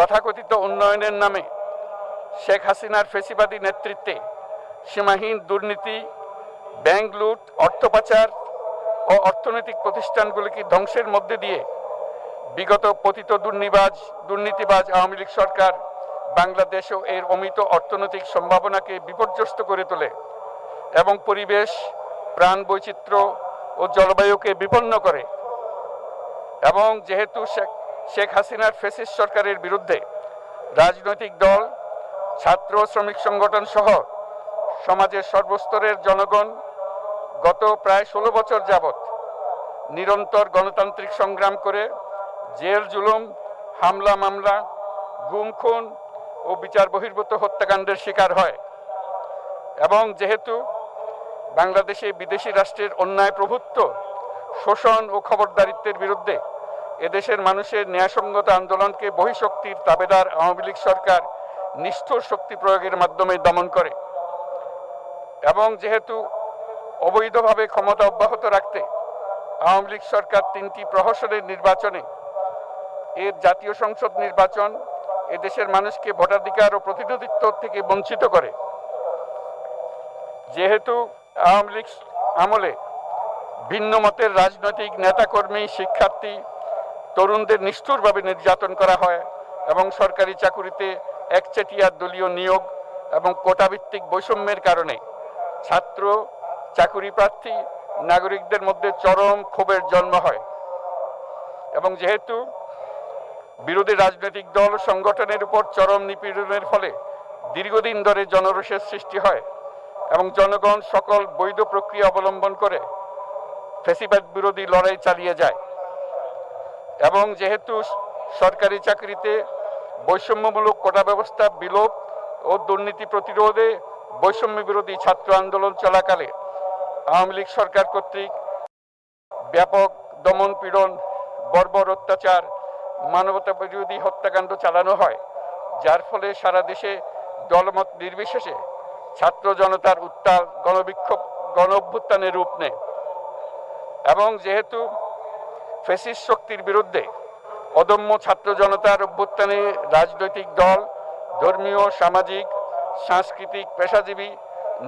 তথাকথিত উন্নয়নের নামে শেখ হাসিনার ফেসিবাদী নেতৃত্বে সীমাহীন দুর্নীতি, ব্যাংক লুট, অর্থ পাচার ও অর্থনৈতিক প্রতিষ্ঠানগুলিকে ধ্বংসের মধ্যে দিয়ে বিগত পতিত দুর্নিবাজ, দুর্নীতিবাজ আওয়ামী লীগ সরকার বাংলাদেশ ও এর অমিত অর্থনৈতিক সম্ভাবনাকে বিপর্যস্ত করে তোলে এবং পরিবেশ, প্রাণ বৈচিত্র্য ও জলবায়ুকে বিপন্ন করে। এবং যেহেতু শেখ শেখ হাসিনার ফেসিস সরকারের বিরুদ্ধে রাজনৈতিক দল, ছাত্র শ্রমিক সংগঠন সহ সমাজের সর্বস্তরের জনগণ গত প্রায় ষোলো বছর যাবৎ নিরন্তর গণতান্ত্রিক সংগ্রাম করে জেল, জুলুম, হামলা, মামলা, গুম, খুন ও বিচার বহির্ভূত হত্যাকাণ্ডের শিকার হয় এবং যেহেতু বাংলাদেশে বিদেশি রাষ্ট্রের অন্যায় প্রভুত্ব, শোষণ ও খবরদারিত্বের বিরুদ্ধে এদেশের মানুষের ন্যায়সঙ্গত আন্দোলনকে বহিঃশক্তির তাবেদার আওয়ামী লীগ সরকার নিষ্ঠুর শক্তি প্রয়োগের মাধ্যমে দমন করে এবং যেহেতু অবৈধভাবে ক্ষমতা অব্যাহত রাখতে আওয়ামী লীগ সরকার তিনটি প্রহসনের নির্বাচনে এর জাতীয় সংসদ নির্বাচন এদেশের মানুষকে ভোটাধিকার ও প্রতিনিধিত্ব থেকে বঞ্চিত করে। যেহেতু আওয়ামী লীগ আমলে ভিন্ন মতের রাজনৈতিক নেতাকর্মী, শিক্ষার্থী তরুণদের নিষ্ঠুরভাবে নির্যাতন করা হয় এবং সরকারি চাকুরিতে একচেটিয়া দলীয় নিয়োগ এবং কোটাভিত্তিক বৈষম্যের কারণে ছাত্র চাকুরি প্রার্থী নাগরিকদের মধ্যে চরম ক্ষোভের জন্ম হয়। এবং যেহেতু বিরোধী রাজনৈতিক দল সংগঠনের উপর চরম নিপীড়নের ফলে দীর্ঘদিন ধরে জনরোষের সৃষ্টি হয় এবং জনগণ সকল বৈধ প্রক্রিয়া অবলম্বন করে ফেসিবাদ বিরোধী লড়াই চালিয়ে যায়। এবং যেহেতু সরকারি চাকরিতে বৈষম্যমূলক কোটা ব্যবস্থা বিলোপ ও দুর্নীতি প্রতিরোধে বৈষম্য বিরোধী ছাত্র আন্দোলন চলাকালে আওয়ামী লীগ সরকার কর্তৃক ব্যাপক দমন পীড়ন, বর্বর অত্যাচার মানবতা বিরোধী হত্যাকাণ্ড চালানো হয়, যার ফলে সারা দেশে দলমত নির্বিশেষে ছাত্র জনতার উত্তাল গণবিক্ষোভ গণ অভ্যুত্থানের রূপ নেয়। এবং যেহেতু ফেসিস শক্তির বিরুদ্ধে অদম্য ছাত্র জনতার অভ্যুত্থানে রাজনৈতিক দল, ধর্মীয়, সামাজিক, সাংস্কৃতিক, পেশাজীবী,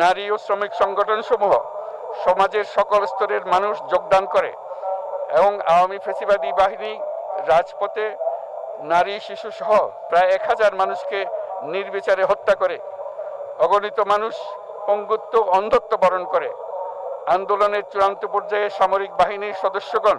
নারী ও শ্রমিক সংগঠন সমূহ সমাজের সকল স্তরের মানুষ যোগদান করে এবং আওয়ামী ফেসিবাদী বাহিনী, রাজপথে নারী, শিশু সহ প্রায় এক হাজার মানুষকে নির্বিচারে হত্যা করে, অগণিত মানুষ পঙ্গুত্ব অন্ধত্ব বরণ করে, আন্দোলনের চূড়ান্ত পর্যায়ে সামরিক বাহিনীর সদস্যগণ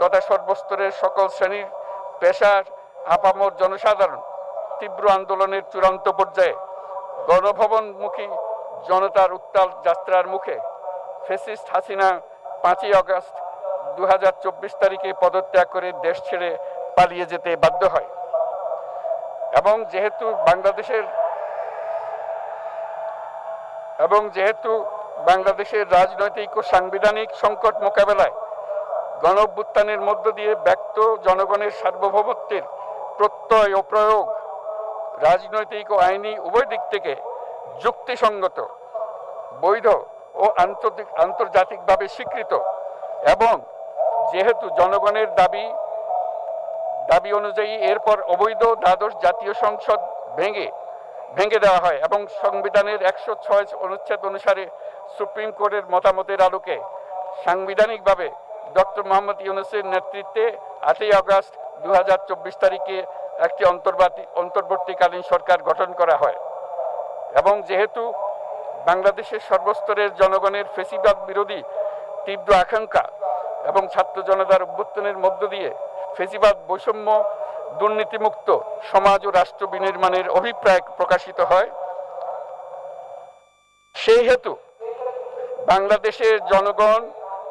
তথা সর্বস্তরের সকল শ্রেণির পেশার আপামর জনসাধারণ তীব্র আন্দোলনের চূড়ান্ত পর্যায়ে গণভবনমুখী জনতার উত্তাল যাত্রার মুখে ফেসিস্ট হাসিনা পাঁচই আগস্ট দু হাজার চব্বিশ তারিখে পদত্যাগ করে দেশ ছেড়ে পালিয়ে যেতে বাধ্য হয়। এবং যেহেতু বাংলাদেশের এবং যেহেতু বাংলাদেশের রাজনৈতিক ও সাংবিধানিক সংকট মোকাবেলায় গণ অভ্যুত্থানের মধ্য দিয়ে ব্যক্ত জনগণের সার্বভৌমত্বের প্রত্যয় ও প্রয়োগ, রাজনৈতিক ও আইনি উভয় দিক থেকে যুক্তিসঙ্গত, বৈধ ও আন্তর্জাতিক, আন্তর্জাতিকভাবে স্বীকৃত এবং যেহেতু জনগণের দাবি দাবি অনুযায়ী এরপর অবৈধ দ্বাদশ জাতীয় সংসদ ভেঙে ভেঙে দেওয়া হয় এবং সংবিধানের একশো ছয় অনুচ্ছেদ অনুসারে সুপ্রিম কোর্টের মতামতের আলোকে সাংবিধানিকভাবে ডক্টর মোহাম্মদ ইউনুসের নেতৃত্বে আটই আগস্ট দু হাজার চব্বিশ তারিখে একটি অন্তর্বর্তী অন্তর্বর্তীকালীন সরকার গঠন করা হয় এবং যেহেতু বাংলাদেশের সর্বস্তরের জনগণের ফেসিবাদ বিরোধী তীব্র আকাঙ্ক্ষা এবং ছাত্র জনতার অভ্যুত্থানের মধ্য দিয়ে ফেসিবাদ বৈষম্য দুর্নীতিমুক্ত সমাজ ও রাষ্ট্র বিনির্মাণের অভিপ্রায় প্রকাশিত হয়, সেই হেতু বাংলাদেশের জনগণ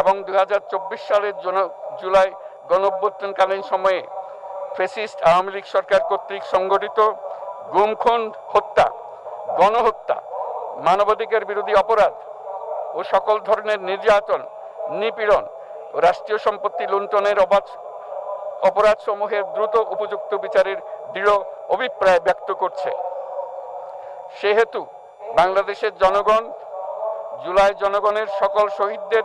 এবং দু হাজার চব্বিশ সালের জুলাই গণঅভ্যুত্থানকালীন সময়ে ফেসিস্ট আওয়ামী লীগ সরকার কর্তৃক সংগঠিত গুমখুন হত্যা, গণহত্যা, মানবাধিকার বিরোধী অপরাধ ও সকল ধরনের নির্যাতন, নিপীড়ন রাষ্ট্রীয় সম্পত্তি লুণ্ঠনের অবাধ অপরাধ সমূহের দ্রুত উপযুক্ত বিচারের দৃঢ় অভিপ্রায় ব্যক্ত করছে। সেহেতু বাংলাদেশের জনগণ, জুলাই জনগণের সকল শহীদদের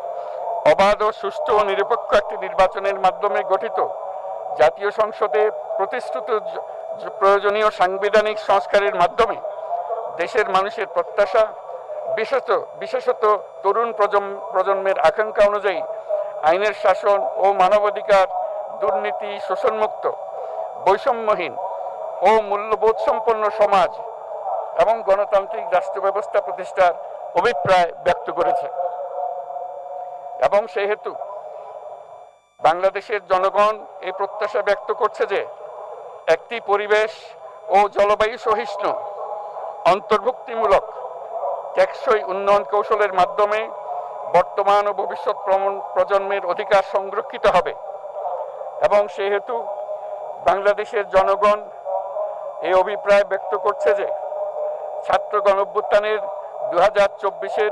অবাধ ও সুষ্ঠু ও নিরপেক্ষ একটি নির্বাচনের মাধ্যমে গঠিত জাতীয় সংসদে জ- প্রয়োজনীয় সাংবিধানিক সংস্কারের মাধ্যমে দেশের মানুষের প্রত্যাশা, বিশেষত বিশেষত তরুণ প্রজন্ম, প্রজন্মের আকাঙ্ক্ষা অনুযায়ী আইনের শাসন ও মানবাধিকার, দুর্নীতি, শোষণমুক্ত, বৈষম্যহীন ও মূল্যবোধ সম্পন্ন সমাজ এবং গণতান্ত্রিক রাষ্ট্র ব্যবস্থা প্রতিষ্ঠার অভিপ্রায় ব্যক্ত করেছে। এবং সেহেতু বাংলাদেশের জনগণ এই প্রত্যাশা ব্যক্ত করছে যে একটি পরিবেশ ও জলবায়ু সহিষ্ণু, অন্তর্ভুক্তিমূলক, টেকসই উন্নয়ন কৌশলের মাধ্যমে বর্তমান ও ভবিষ্যৎ প্রজন্মের অধিকার সংরক্ষিত হবে। এবং সেহেতু বাংলাদেশের জনগণ এই অভিপ্রায় ব্যক্ত করছে যে ছাত্র গণঅভ্যুত্থানের দু হাজার চব্বিশের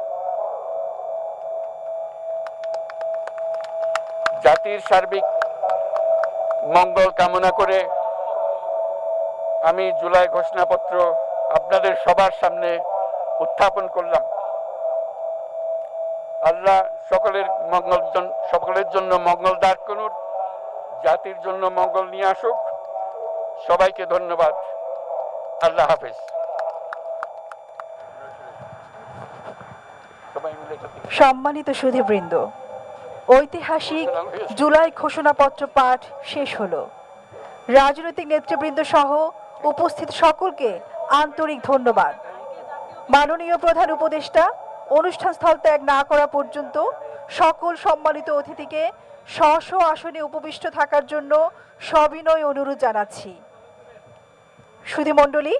জাতির সার্বিক মঙ্গল কামনা করে আমি জুলাই ঘোষণাপত্র আপনাদের সবার সামনে উত্থাপন করলাম। আল্লাহ সকলের মঙ্গল সকলের জন্য মঙ্গল দাঁড় করুন, জাতির জন্য মঙ্গল নিয়ে আসুক। সবাইকে ধন্যবাদ। আল্লাহ হাফেজ। সম্মানিত সুধীবৃন্দ ঐতিহাসিক জুলাই ঘোষণাপত্র পাঠ শেষ হলো। রাজনৈতিক নেতৃবৃন্দ সহ উপস্থিত সকলকে আন্তরিক ধন্যবাদ। মাননীয় প্রধান উপদেষ্টা, অনুষ্ঠান স্থল ত্যাগ না করা পর্যন্ত সকল সম্মানিত অতিথিকে স্ব আসনে উপবিষ্ট থাকার জন্য সবিনয় অনুরোধ জানাচ্ছি। সুধীমণ্ডলী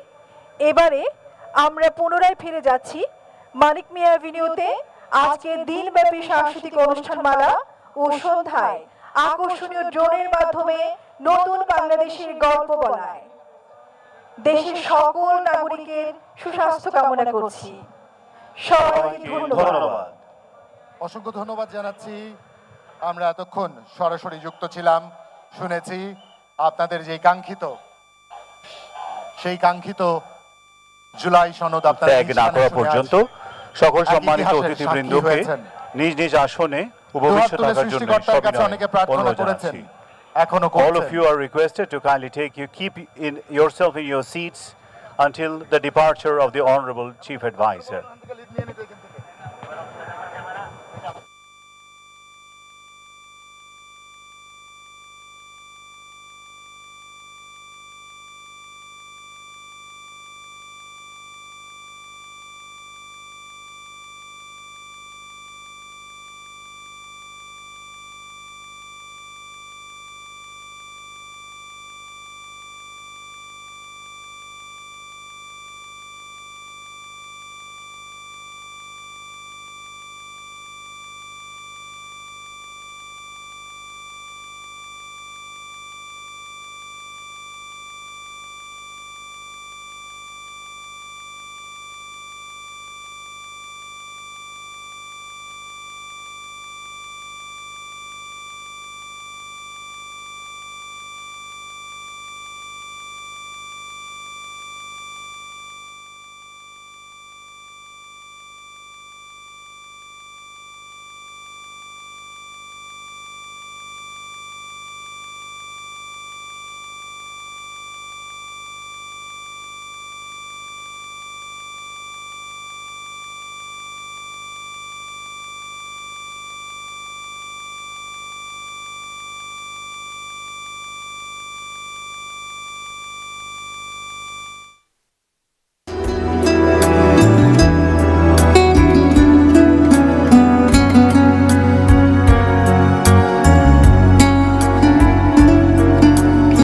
এবারে আমরা পুনরায় ফিরে যাচ্ছি মানিক মিয়া অ্যাভিনিউতে আজকের দিনব্যাপী সাংস্কৃতিক অনুষ্ঠানমালা ও সন্ধ্যায় আকর্ষণীয় ড্রোনের মাধ্যমে নতুন বাংলাদেশের গল্প বলায়। দেশের সকল নাগরিকের সুস্বাস্থ্য কামনা করছি। সবাইকে ধন্যবাদ। অসংখ্য ধন্যবাদ জানাচ্ছি। আমরা এতক্ষণ সরাসরি যুক্ত ছিলাম শুনেছি আপনাদের যে কাঙ্ক্ষিত সেই কাঙ্ক্ষিত জুলাই সনদ আপনারা ত্যাগ না করা পর্যন্ত সকল সম্মানিত অতিথিবৃন্দকে নিজ নিজ আসনে উপবিষ্ট থাকার জন্য অনেকে প্রার্থনা করেছেন এখনও All of you are requested to kindly take you keep in yourself in your seats until the departure of the honorable chief advisor.